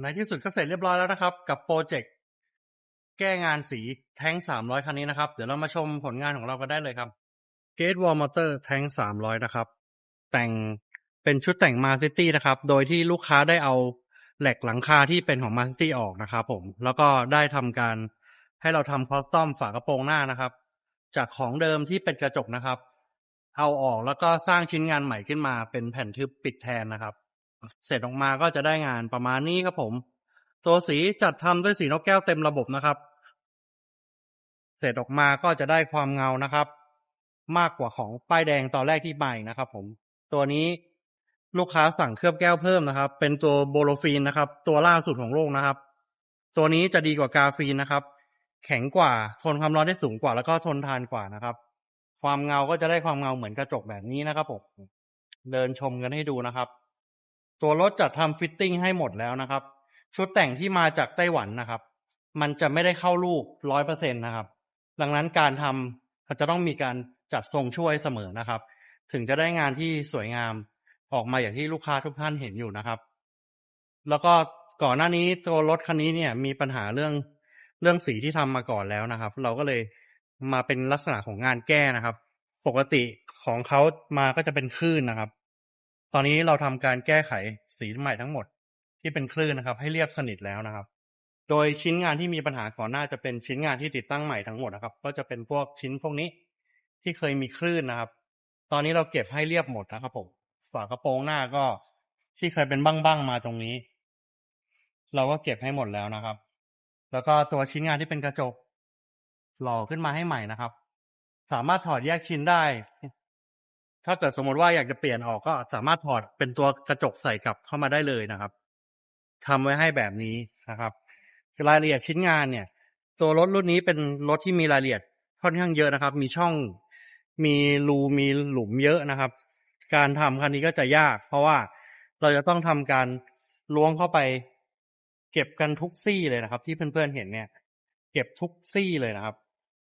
ในที่สุดก็เสร็จเรียบร้อยแล้วนะครับ กับโปรเจกต์แก้งานสีแท้ง300คันนี้นะครับ เดี๋ยวเรามาชมผลงานของเรากันได้เลยครับ Gate Wall Motor แท้ง300นะครับ แต่งเป็นชุดแต่ง m a City นะครับ โดยที่ลูกค้าได้เอาแหลกหลังคาที่เป็นของ m a City ออกนะครับผม แล้วก็ได้ทำการให้เราทำคอสตอมฝากระโปรงหน้านะครับ จากของเดิมที่เป็นกระจกนะครับ เอาออกแล้วก็สร้างชิ้นงานใหม่ขึ้นมาเป็นแผ่นทึบปิดแทนนะครับ เสร็จออกมาก็จะได้งานประมาณนี้ครับผม ตัวสีจัดทำด้วยสีนกแก้วเต็มระบบนะครับ เสร็จออกมาก็จะได้ความเงานะครับ มากกว่าของป้ายแดงตอนแรกที่ใหม่นะครับ ผม ตัวนี้ลูกค้าสั่งเคลือบแก้วเพิ่มนะครับ เป็นตัวโบโลฟีนนะครับ ตัวล่าสุดของโลกนะครับ ตัวนี้จะดีกว่ากาฟีนนะครับ แข็งกว่าทนความร้อนได้สูงกว่าแล้วก็ทนทานกว่านะครับ ความเงาก็จะได้ความเงาเหมือนกระจกแบบนี้นะครับผมเดินชมกันให้ดูนะครับ ตัวรถจัดทำฟิตติ้งให้หมดแล้วนะครับ ชุดแต่งที่มาจากไต้หวันนะครับ มันจะไม่ได้เข้ารูปร้อยเปอร์เซ็นตนะครับ ดังนั้นการทำจะต้องมีการจัดทรงช่วยเสมอนะครับ ถึงจะได้งานที่สวยงามออกมาอย่างที่ลูกค้าทุกท่านเห็นอยู่นะครับ แล้วก็ก่อนหน้านี้ตัวรถคันนี้เนี่ยมีปัญหาเรื่องเรื่องสีที่ทำมาก่อนแล้วนะครับ เราก็เลยมาเป็นลักษณะของงานแก้นะครับ ปกติของเขามาก็จะเป็นคลื่นนะครับ ตอนนี้เราทำการแก้ไขสีใหม่ทั้งหมดที่เป็นคลื่นนะครับ ให้เรียบสนิทแล้วนะครับ โดยชิ้นงานที่มีปัญหาก่อนหน้าจะเป็นชิ้นงานที่ติดตั้งใหม่ทั้งหมดนะครับ ก็จะเป็นพวกชิ้นพวกนี้ที่เคยมีคลื่นนะครับ ตอนนี้เราเก็บให้เรียบหมดนะครับผมฝากระโปรงหน้าก็ที่เคยเป็นบ้างๆมาตรงนี้ เราก็เก็บให้หมดแล้วนะครับ แล้วก็ตัวชิ้นงานที่เป็นกระจกหล่อขึ้นมาให้ใหม่นะครับ สามารถถอดแยกชิ้นได้ ถ้าเกิดสมมติว่าอยากจะเปลี่ยนออกก็สามารถถอดเป็นตัวกระจกใส่กลับเข้ามาได้เลยนะครับทำไว้ให้แบบนี้นะครับ รายละเอียดชิ้นงานเนี่ย ตัวรถรุ่นนี้เป็นรถที่มีรายละเอียดค่อนข้างเยอะนะครับ มีช่องมีรูมีหลุมเยอะนะครับ การทำคันนี้ก็จะยาก เพราะว่าเราจะต้องทำการล้วงเข้าไป เก็บกันทุกซี่เลยนะครับ ที่เพื่อนๆเห็นเนี่ย เก็บทุกซี่เลยนะครับ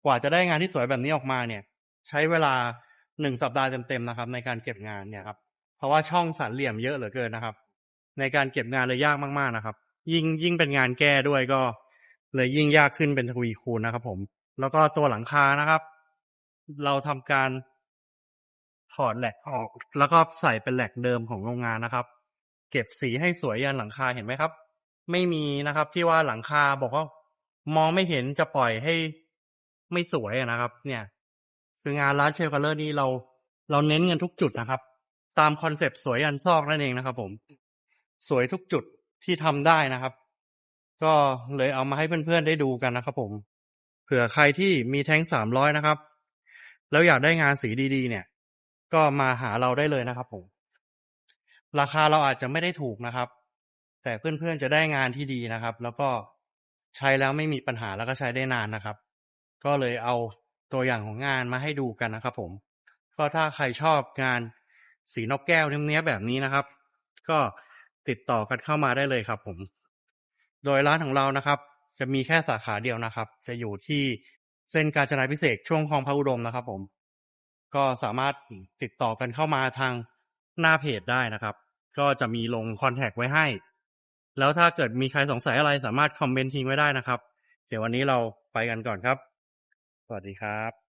กว่าจะได้งานที่สวยแบบนี้ออกมาเนี่ย ใช้เวลา หนึ่งสัปดาห์เต็มๆนะครับ ในการเก็บงานเนี่ยครับ เพราะว่าช่องสันเหลี่ยมเยอะเหลือเกินนะครับ ในการเก็บงานเลยยากมากๆนะครับ ยิ่งยิ่งเป็นงานแก้ด้วยก็ เลยยิ่งยากขึ้นเป็นทวีคูณนะครับ ผม แล้วก็ตัวหลังคานะครับ เราทำการถอดแหลกออก แล้วก็ใส่เป็นแหลกเดิมของโรงงานนะครับ เก็บสีให้สวยยันหลังคาเห็นไหมครับ ไม่มีนะครับ ที่ว่าหลังคาบอกว่ามองไม่เห็นจะปล่อยให้ไม่สวยนะครับ เนี่ย คืองานร้านเชลคัลเลอร์นี่เรา เราเน้นกันทุกจุดนะครับ ตามคอนเซปต์สวยยันซอกนั่นเองนะครับ ผม สวยทุกจุดที่ทำได้นะครับ ก็เลยเอามาให้เพื่อนๆได้ดูกันนะครับ ผม เผื่อใครที่มีแท้งสามร้อยนะครับ แล้วอยากได้งานสีดีๆ เนี่ย ก็มาหาเราได้เลยนะครับ ผม ราคาเราอาจจะไม่ได้ถูกนะครับ แต่เพื่อนๆจะได้งานที่ดีนะครับ แล้วก็ใช้แล้วไม่มีปัญหาแล้วก็ใช้ได้นานนะครับ ก็เลยเอา ตัวอย่างของงานมาให้ดูกันนะครับ ผม ก็ถ้าใครชอบงานสีนกแก้วเนี้ยแบบนี้นะครับ ก็ติดต่อกันเข้ามาได้เลยครับ ผม โดยร้านของเรานะครับ จะมีแค่สาขาเดียวนะครับ จะอยู่ที่เส้นกาญจนาพิเศษช่วงคลองพระอุดมนะครับ ผม ก็สามารถติดต่อกันเข้ามาทางหน้าเพจได้นะครับ ก็จะมีลงคอนแทคไว้ให้ แล้วถ้าเกิดมีใครสงสัยอะไรสามารถคอมเมนต์ทิ้งไว้ได้นะครับ เดี๋ยววันนี้เราไปกันก่อนครับ วัสดีครับ